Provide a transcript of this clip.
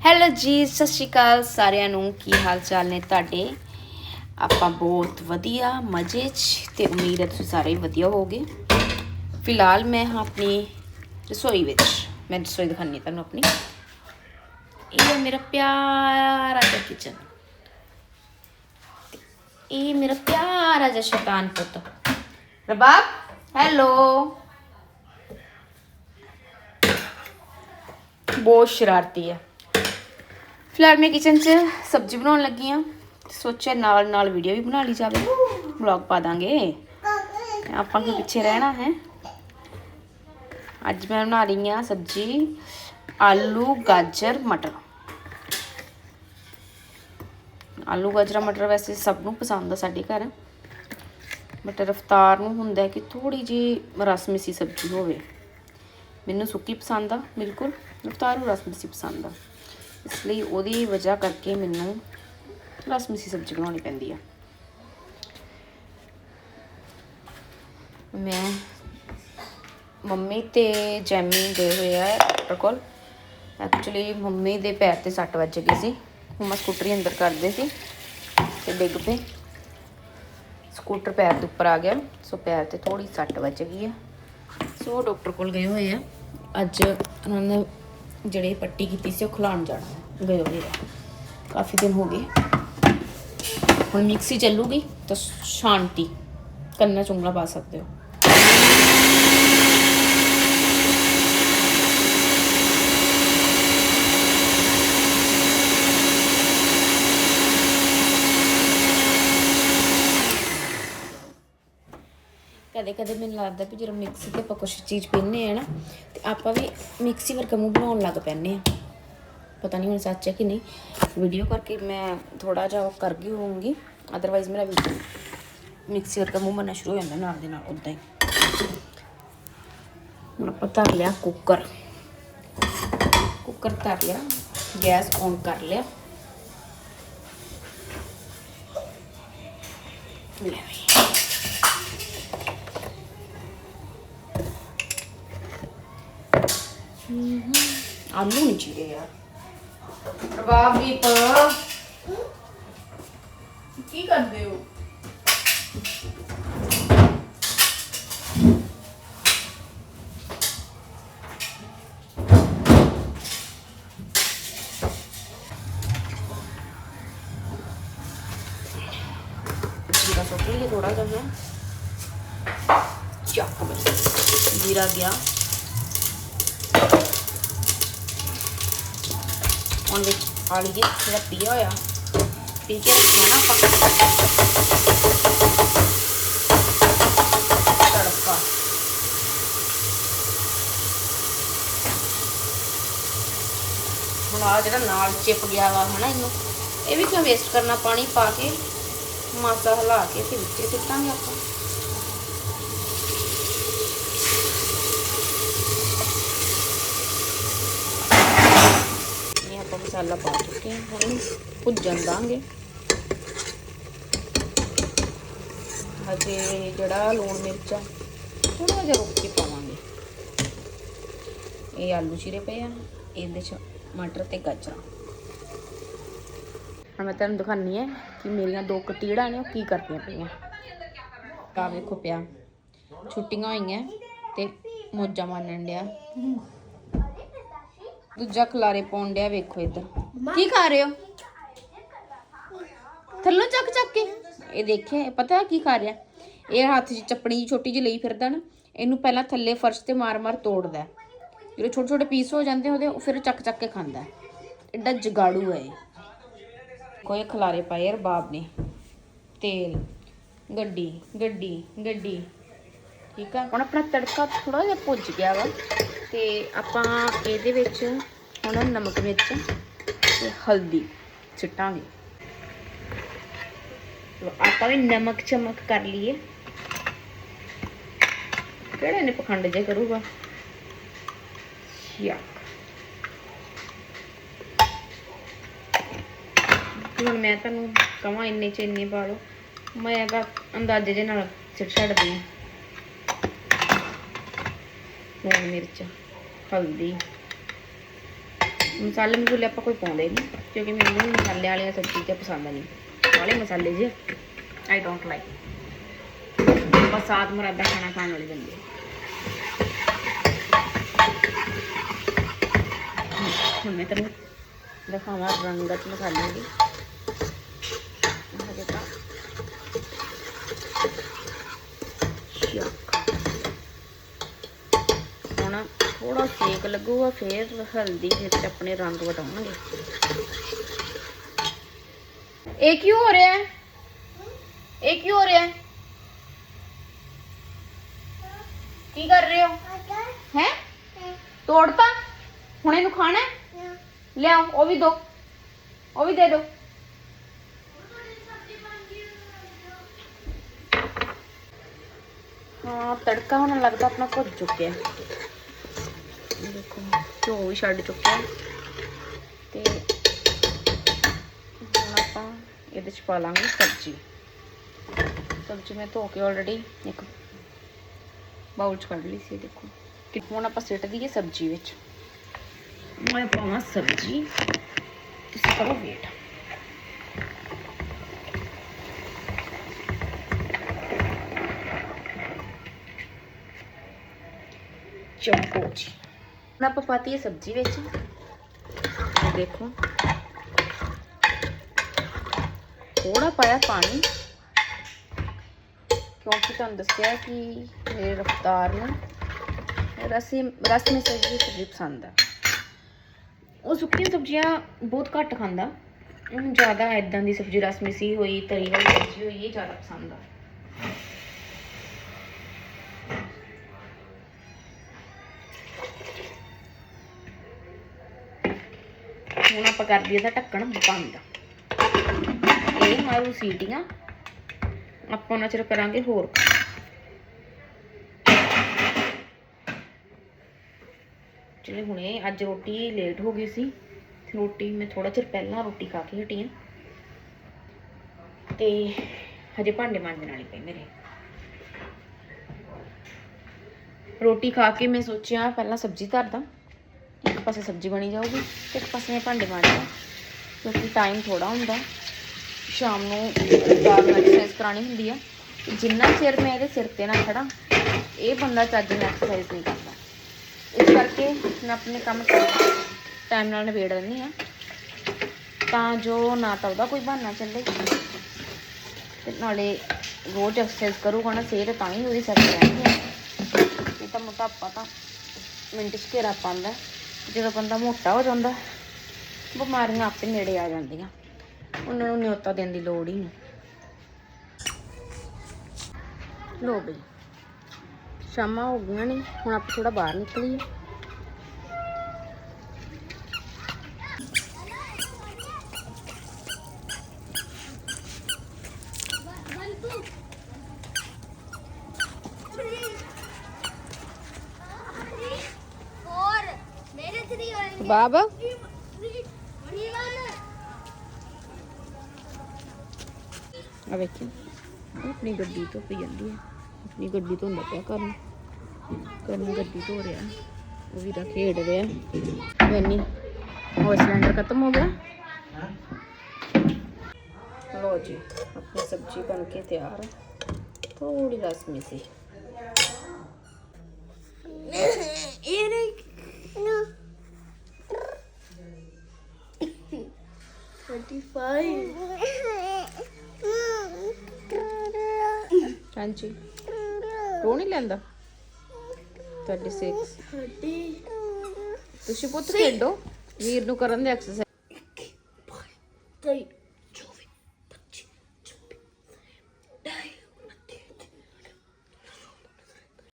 Hello ਜੀ, ਸਤਿ ਸ਼੍ਰੀ ਅਕਾਲ ਸਾਰਿਆਂ ਨੂੰ। ਕੀ ਹਾਲ ਚਾਲ ਨੇ ਤੁਹਾਡੇ? ਆਪਾਂ ਬਹੁਤ ਵਧੀਆ, ਮਜ਼ੇ 'ਚ ਤੇ ਉਮੀਦ ਹੈ ਤੁਸੀਂ ਸਾਰੇ ਵਧੀਆ ਹੋਵੋਗੇ। ਫਿਲਹਾਲ ਮੈਂ ਹਾਂ ਆਪਣੀ ਰਸੋਈ ਵਿੱਚ। ਮੈਂ ਰਸੋਈ ਦਿਖਾਣੀ ਤੁਹਾਨੂੰ ਆਪਣੀ। ਇਹ ਹੈ ਮੇਰਾ ਪਿਆਰਾ ਜਿਹਾ ਕਿਚਨ ਇਹ ਮੇਰਾ ਪਿਆਰਾ ਜਿਹਾ ਸ਼ੈਤਾਨ ਪੁੱਤ। ਰਬਾਬ, ਹੈਲੋ। ਬਹੁਤ ਸ਼ਰਾਰਤੀ ਹੈ। ਫਿਲਹਾਲ ਮੈਂ ਕਿਚਨ 'ਚ ਸਬਜ਼ੀ ਬਣਾਉਣ ਲੱਗੀ ਆ। ਸੋਚਿਆ ਨਾਲ ਨਾਲ ਵੀਡੀਓ ਵੀ ਬਣਾ ਲਈ ਜਾਵੇ। ਵਲੌਗ ਪਾ ਦਾਂਗੇ। ਆਪਾਂ ਕਿ ਪਿੱਛੇ ਰਹਿਣਾ ਹੈ? ਅੱਜ ਮੈਂ ਬਣਾ ਰਹੀ ਆ ਸਬਜ਼ੀ ਆਲੂ, ਗਾਜਰ, ਮਟਰ। ਆਲੂ, ਗਾਜਰ, ਮਟਰ ਵੈਸੇ ਸਭ ਨੂੰ ਪਸੰਦ ਆ ਸਾਡੇ ਘਰ। ਬਟ ਰਫਤਾਰ ਨੂੰ ਹੁੰਦਾ ਕਿ ਥੋੜੀ ਜੀ ਰਸ ਮਿੱਸੀ ਸਬਜ਼ੀ ਹੋਵੇ। ਮੈਨੂੰ ਸੁੱਕੀ ਪਸੰਦ ਆ, ਬਿਲਕੁਲ। ਰਫਤਾਰ ਨੂੰ ਰਸ ਮਿੱਸੀ ਪਸੰਦ ਆ। ਇਸ ਲਈ ਉਹਦੀ ਵਜ੍ਹਾ ਕਰਕੇ ਮੈਨੂੰ ਰਸ ਮਿੱਸੀ ਸਬਜ਼ੀ ਬਣਾਉਣੀ ਪੈਂਦੀ ਆ। ਮੈਂ ਮੰਮੀ ਤੇ ਜੈਮੀ ਗਏ ਹੋਏ ਆ ਡਾਕਟਰ ਕੋਲ। ਐਕਚੁਅਲੀ ਮੰਮੀ ਦੇ ਪੈਰ ਤੇ ਸੱਟ ਵੱਜ ਗਈ ਸੀ। ਮੰਮਾ ਸਕੂਟਰੀ ਅੰਦਰ ਕਰਦੇ ਸੀ ਤੇ ਡਿੱਗ ਪਏ ਸਕੂਟਰ ਪੈਰ ਦੇ ਉੱਪਰ ਆ ਗਿਆ। ਸੋ ਪੈਰ ਤੇ ਥੋੜੀ ਸੱਟ ਵੱਜ ਗਈ ਆ। ਸੋ ਉਹ ਡਾਕਟਰ ਕੋਲ ਗਏ ਹੋਏ ਆ। ਅੱਜ ਉਹਨਾਂ ਨੇ ਜਿਹੜੇ ਪੱਟੀ ਕੀਤੀ ਸੀ, ਉਹ ਖੁਲਾਉਣ ਜਾਣਾ। ਗਏ ਹੋਏ ਕਾਫੀ ਦਿਨ ਹੋ ਗਏ। ਹੁਣ ਮਿਕਸੀ ਚੱਲੂਗੀ ਤਾਂ ਸ਼ਾਂਤੀ। ਕੰਨਾਂ ਚੁੰਗਲਾ ਪਾ ਸਕਦੇ ਹੋ। ਕਦੇ ਕਦੇ ਮੈਨੂੰ ਲੱਗਦਾ ਵੀ ਜਦੋਂ ਮਿਕਸੀ ਤੇ ਆਪਾਂ ਕੁਛ ਚੀਜ਼ ਪੀਂਦੇ ਆ ਨਾ, ਤੇ ਆਪਾਂ ਵੀ ਮਿਕਸੀ ਵਰਗਾ ਮੂੰਹ ਬਣਾਉਣ ਲੱਗ ਪੈਂਦੇ ਆ ਪਤਾ ਨਹੀਂ ਹੁਣ ਸੱਚ ਹੈ ਕਿ ਨਹੀਂ। ਵੀਡੀਓ ਕਰਕੇ ਮੈਂ ਥੋੜਾ ਜਿਹਾ ਉਹ ਕਰ ਗਈ ਹੋਊਂਗੀ। ਅਦਰਵਾਈਜ਼ ਮੇਰਾ ਵੀ ਮਿਕਸੀ ਵਰਗਾ ਮੂੰਹ ਬਣਨਾ ਸ਼ੁਰੂ ਹੋ ਜਾਂਦਾ ਨਾਲ ਦੇ ਨਾਲ ਉਦਾਂ ਹੀ। ਹੁਣ ਆਪਾਂ ਧਰ ਲਿਆ ਕੁੱਕਰ ਕੁੱਕਰ ਧਰ ਲਿਆ, ਗੈਸ ਔਨ ਕਰ ਲਿਆ। ਲੈ ਆਲੂ ਨਹੀਂ ਚੀਰੇ ਯਾਰ। ਰਬਾਬ ਵੀ ਪਾ ਕੀ ਕਰਦੇ ਹੋ? ਜੀਰਾ ਸੁੱਟ ਲਈਏ ਥੋੜਾ ਜਿਹਾ। ਚੱਕ। ਜੀਰਾ ਗਿਆ। ਵਿੱਚ ਪਾ ਲਈਏ ਜਿਹੜਾ ਪੀਆ ਹੋਇਆ। ਪੀ ਕੇ ਰੱਖਿਆ ਆਪਾਂ। ਤੜਕਾ। ਹੁਣ ਆ ਜਿਹੜਾ ਨਾਲ ਚਿਪ ਗਿਆ ਵਾ ਹਨਾ ਇਹਨੂੰ, ਇਹ ਵੀ ਕਿਉਂ ਵੇਸਟ ਕਰਨਾ? ਪਾਣੀ ਪਾ ਕੇ, ਮਾਸਾ ਹਿਲਾ ਕੇ ਤੇ ਵਿੱਚੇ ਸਿੱਟਾਂਗੇ ਆਪਾਂ ਇਹ ਆਪਾਂ ਮਸਾਲਾ ਪਾ ਚੁੱਕੇ ਹਾਂ, ਹੁਣ ਭੁੱਜਣ ਦਾਂਗੇ। ਅਤੇ ਜਿਹੜਾ ਲੂਣ ਮਿਰਚ ਆ ਥੋੜਾ ਜਿਹਾ ਰੁੱਕ ਕੇ ਪਾਵਾਂਗੇ। ਇਹ ਆਲੂ ਚੀਰੇ ਪਏ ਆ, ਇਹਦੇ ਚ ਮਟਰ ਤੇ ਗਾਜਰਾਂ। ਹੁਣ ਮੈਂ ਤੁਹਾਨੂੰ ਦਿਖਾਨੀ ਹੈ ਕਿ ਮੇਰੀਆਂ ਦੋ ਕਤੀੜਾਂ ਨੇ, ਉਹ ਕੀ ਕਰਦੀਆਂ ਪਈਆਂ। ਆ ਵੇਖੋ ਪਿਆ, ਛੁੱਟੀਆਂ ਹੋਈਆਂ ਤੇ ਮੋਜਾਂ ਮਾਣਨ ਡਿਆ। ਦੂਜਾ ਖਲਾਰੇ ਪਾਉਣ ਡਿਆ ਵੇਖੋ ਇੱਧਰ। ਕੀ ਖਾ ਰਹੇ ਹੋ? ਥੱਲੋਂ ਚੱਕ ਚੱਕ ਕੇ। ਇਹ ਦੇਖਿਆ, ਇਹ ਪਤਾ ਕੀ ਖਾ ਰਿਹਾ? ਇਹ ਹੱਥ 'ਚ ਚੱਪਣੀ ਜਿਹੀ ਛੋਟੀ ਜਿਹੀ ਲਈ ਫਿਰਦਾ ਨਾ, ਇਹਨੂੰ ਪਹਿਲਾਂ ਥੱਲੇ ਫਰਸ਼ ਤੇ ਮਾਰ-ਮਾਰ ਤੋੜਦਾ। ਜਦੋਂ ਛੋਟੇ ਛੋਟੇ ਪੀਸ ਹੋ ਜਾਂਦੇ ਉਹਦੇ, ਉਹ ਫਿਰ ਚੱਕ ਚੱਕ ਕੇ ਖਾਂਦਾ। ਹੈ। ਐਡਾ ਜਗਾੜੂ ਹੈ ਇਹ। ਕੋਈ ਖਲਾਰੇ ਪਾਏ ਯਾਰ ਬਾਪ ਨੇ। ਤੇਲ, ਗੱਡੀ ਗੱਡੀ ਗੱਡੀ। ਠੀਕ ਆ? ਹੁਣ ਆਪਣਾ ਤੜਕਾ ਥੋੜਾ ਜਿਹਾ ਭੁੱਜ ਗਿਆ ਵਾ। ਤੇ ਆਪਾਂ ਇਹਦੇ ਵਿੱਚ ਹੁਣ ਨਮਕ ਮਿਰਚ ਤੇ ਹਲਦੀ ਛਿੱਟਾਂਗੇ ਲਓ, ਆਪਾਂ ਵੀ ਨਮਕ ਚਮਕ ਕਰ ਲਈਏ। ਕਿਹੜੇ ਨੇ ਪਖੰਡ ਜੇ ਕਰੂਗਾ? ਯਾਕ ਹੁਣ ਮੈਂ ਤੁਹਾਨੂੰ ਕਹਾਂ ਇੰਨੇ ਚ ਇੰਨੇ ਪਾ ਲਓ। ਮੈਂ ਤਾਂ ਅੰਦਾਜ਼ੇ ਦੇ ਨਾਲ ਸਿਰ ਛੱਡਦੀ ਹਾਂ। ਲੂਣ ਮਿਰਚ। ਹਲਦੀ ਮਸਾਲੇ ਮਸੂਲੇ ਆਪਾਂ ਕੋਈ ਪਾਉਂਦੇ ਨਹੀਂ ਕਿਉਂਕਿ ਮੈਨੂੰ ਮਸਾਲੇ ਵਾਲੀਆਂ ਸਬਜ਼ੀ ਤੇ ਪਸੰਦ ਨਹੀਂ ਵਾਲੇ ਮਸਾਲੇ ਜੀ ਆਈ ਡੋਂਟ ਲਾਈਕ ਬਸ ਸਾਦ ਮੁਰਾਦਾ ਖਾਣਾ ਖਾਣ ਵਾਲੇ ਬੰਦੇ ਹੁਣ ਮੈਂ ਤੈਨੂੰ ਦਿਖਾਵਾਂ ਰੰਗਤ ਮਸਾਲੇ ਦੀ ਹਜੇ ਤਾਂ ਯਾਕ ਹੁਣ ਥੋੜਾ ਲੱਗੂਗਾ, ਫਿਰ ਹਲਦੀ ਵਿੱਚ ਆਪਣੇ ਰੰਗ ਵਟਾਉਣਗੇ। ਇਹ ਕਿਉਂ ਹੋ ਰਿਹਾ? ਹੈ ਇਹ ਕਿਉਂ ਹੋ ਰਿਹਾ? ਹੈ ਕੀ ਕਰ ਰਹੇ ਹੋ? ਹੈ? ਤੋੜਤਾ? ਹੁਣ ਇਹਨੂੰ ਖਾਣਾ? ਲਿਆਓ, ਉਹ ਵੀ ਦੋ। ਉਹ ਵੀ ਦੇ ਦਿਓ ਹਾਂ, ਤੜਕਾ ਹੁਣ ਲੱਗਦਾ, ਆਪਣਾ ਭੁੱਜ ਚੁੱਕਿਆ। ਦੇਖੋ, ਘਿਓ ਵੀ ਛੱਡ ਚੁੱਕਿਆ। ਤੇ ਹੁਣ ਆਪਾਂ ਇਹਦੇ ਚ ਪਾ ਲਾਂਗੇ ਸਬਜ਼ੀ। ਸਬਜ਼ੀ ਮੈਂ ਧੋ ਕੇ ਆਲਰੇਡੀ ਇੱਕ ਬਾਉਲ ਚ ਕੱਢ ਲਈ ਸੀ, ਦੇਖੋ। ਕਿ ਹੁਣ ਆਪਾਂ ਸਿੱਟ ਦਈਏ ਸਬਜ਼ੀ ਵਿੱਚ। ਮੈਂ ਪਾਵਾਂ ਸਬਜ਼ੀ। ਤੁਸੀਂ ਕਰੋ ਵੇਟ ਚੰਪੋ ਜੀ। ਹੁਣ ਆਪਾਂ ਪਾਤੀ ਹੈ ਸਬਜ਼ੀ ਵਿੱਚ। ਇਹ ਦੇਖੋ। ਥੋੜਾ ਪਾਇਆ ਪਾਣੀ। ਕਿਉਂਕਿ ਤੁਹਾਨੂੰ ਦੱਸਿਆ ਕਿ ਮੇਰੇ ਰਫਤਾਰ ਨੂੰ ਰਸ ਰਸਮੀ ਸਬਜ਼ੀ ਸਬਜ਼ੀ ਪਸੰਦ ਆ। ਉਹ ਸੁੱਕੀਆਂ ਸਬਜ਼ੀਆਂ ਬਹੁਤ ਘੱਟ ਖਾਂਦਾ। ਉਹਨੂੰ ਜ਼ਿਆਦਾ ਐਦਾਂ ਦੀ ਸਬਜ਼ੀ ਰਸਮੀ ਸੀ ਹੋਈ, ਤਰੀ ਵਾਲੀ ਸਬਜ਼ੀ ਹੋਈ, ਇਹ ਜ਼ਿਆਦਾ ਪਸੰਦ ਆ। ਹੁਣ ਆਪਾਂ ਕਰ ਦਈਏ ਦਾ ਢੱਕਣ ਬੰਦ। ਇਹ ਮਾਰੂ ਸੀਟੀਆਂ। ਆਪਾਂ ਉਹਨਾਂ ਚਿਰ ਕਰਾਂਗੇ ਹੋਰ ਕੰਮ। ਹੁਣੇ ਅੱਜ ਰੋਟੀ ਲੇਟ ਹੋ ਗਈ ਸੀ। ਰੋਟੀ ਮੈਂ ਥੋੜਾ ਚਿਰ ਪਹਿਲਾਂ ਰੋਟੀ ਖਾ ਕੇ ਹਟੀ ਹਾਂ ਤੇ ਹਜੇ ਭਾਂਡੇ ਮਾਂਜਣ ਵਾਲੇ ਪਏ ਮੇਰੇ। ਰੋਟੀ ਖਾ ਕੇ ਮੈਂ ਸੋਚਿਆ ਪਹਿਲਾਂ ਸਬਜ਼ੀ ਧਰਦਾ ਇੱਕ ਪਾਸੇ ਸਬਜ਼ੀ ਬਣੀ ਜਾਊਗੀ ਤੇ ਇੱਕ ਪਾਸੇ ਮੈਂ ਭਾਂਡੇ ਮਾਂਜਦਾ ਕਿਉਂਕਿ ਟਾਈਮ ਥੋੜਾ ਹੁੰਦਾ। ਸ਼ਾਮ ਨੂੰ ਬਾਅਦ ਵਿੱਚ ਐਕਸਰਸਾਈਜ਼ ਕਰਾਣੀ ਹੁੰਦੀ ਆ। ਜਿੰਨਾ ਚਿਰ ਮੈਂ ਇਹਦੇ ਸਿਰ ਤੇ ਨਾ ਖੜਾ ਇਹ ਬੰਦਾ ਚੱਜ ਨਾਲ ਐਕਸਰਸਾਈਜ਼ ਨਹੀਂ ਕਰਦਾ। ਇਸ ਕਰਕੇ ਮੈਂ ਆਪਣੇ ਕੰਮ ਟਾਈਮ ਨਾਲ ਨਿਬੇੜ ਦਿੰਦੀ ਆ ਤਾਂ ਜੋ ਨਾ ਤਾਂ ਉਹਦਾ ਕੋਈ ਬਹਾਨਾ ਚੱਲੇ। ਤੇ ਨਾਲੇ ਰੋਜ਼ ਐਕਸਰਸਾਈਜ਼ ਕਰੂਗਾ ਨਾ, ਸਿਹਤ ਤਾਂ ਹੀ ਉਹਦੀ ਸੈੱਟ ਰਹਿੰਦੀ ਆ। ਇਹ ਤਾਂ ਮੋਟਾਪਾ ਤਾਂ ਮਿੰਟ 'ਚ ਘੇਰਾ ਪਾਉਂਦਾ। ਜਦੋਂ ਬੰਦਾ ਮੋਟਾ ਹੋ ਜਾਂਦਾ, ਬਿਮਾਰੀਆਂ ਆਪੇ ਨੇੜੇ ਆ ਜਾਂਦੀਆਂ। ਉਹਨਾਂ ਨੂੰ ਨਿਉਤਾ ਦੇਣ ਦੀ ਲੋੜ ਹੀ ਨਹੀਂ। ਲੋ ਬਈ, ਸ਼ਾਮਾਂ ਹੋ ਗਈਆਂ ਨੇ, ਹੁਣ ਆਪਾਂ ਥੋੜਾ ਬਾਹਰ ਨਿਕਲੀਏ। थ्री और ਬਾਬਾ थ्री वन ਆ ਵੇਖੀ ਉਹ ਆਪਣੀ ਗੱਡੀ ਤੋਂ ਪਈ ਜਾਂਦੀ ਹੈ ਆਪਣੀ ਗੱਡੀ ਧੋਂਦਾ ਪਿਆ ਕਰਨ ਕਰਨ ਗੱਡੀ ਧੋ ਰਿਹਾ ਉਹ ਵੀ ਤਾਂ ਖੇਡ ਰਿਹਾ ਵੈਨੀ ਹੋਰ ਸਿਲੰਡਰ ਖਤਮ ਹੋ ਗਿਆ ਲੋ ਜੀ ਆਪਣੀ ਸਬਜ਼ੀ ਬਣ ਕੇ ਤਿਆਰ ਹੈ ਥੋੜੀ ਰਸਮੀ ਸੀ Eric twenty five ਹਾਂਜੀ ਰੋ ਨਹੀਂ ਲੈਂਦਾ 36 thirty ਤੁਸੀਂ ਪੁੱਤ ਖੇਡੋ